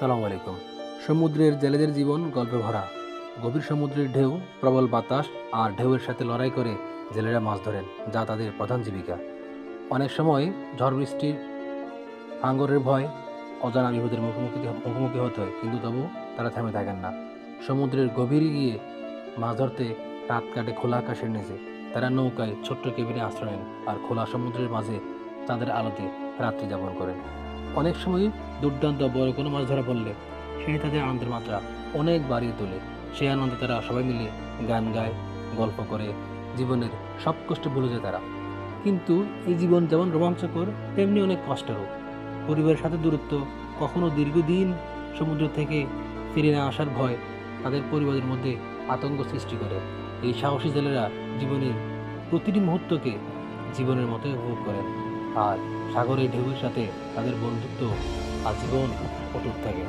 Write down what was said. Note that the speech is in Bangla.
সালাম আলাইকুম। সমুদ্রের জেলেদের জীবন গল্পে ভরা। গভীর সমুদ্রের ঢেউ, প্রবল বাতাস আর ঢেউয়ের সাথে লড়াই করে জেলেরা মাছ ধরেন, যা তাদের প্রধান জীবিকা। অনেক সময় ঝড় বৃষ্টির হাঙ্গরের ভয় অজানা বিপদের মুখোমুখি মুখোমুখি হতে হয়, কিন্তু তবু তারা থেমে থাকেন না। সমুদ্রের গভীরে গিয়ে মাছ ধরতে রাত কাটে খোলা আকাশের নিচে। তারা নৌকায় ছোট্ট কেবিনে আশ্রয় নেন আর খোলা সমুদ্রের মাঝে তাদের আলোতে রাত্রি যাপন করেন। অনেক সময় দুর্দান্ত বড় কোনো মাছ ধরা পড়লে সেটি তাদের আনন্দের মাত্রা অনেক বাড়িয়ে তোলে। সেই আনন্দে তারা সবাই মিলে গান গায়, গল্প করে, জীবনের সব কষ্ট ভুলে যায় তারা। কিন্তু এই জীবন যেমন রোমাঞ্চকর, তেমনি অনেক কষ্টেরও। পরিবারের সাথে দূরত্ব কখনো দীর্ঘদিন সমুদ্র থেকে ফিরে না আসার ভয় তাদের পরিবারের মধ্যে আতঙ্ক সৃষ্টি করে। এই সাহসী জেলেরা জীবনের প্রতিটি মুহূর্তকে জীবনের মতো উপভোগ করেন। আর সাগরের ঢেউয়ের সাথে তাদের বন্ধুত্ব আজীবন অটুট থাকে।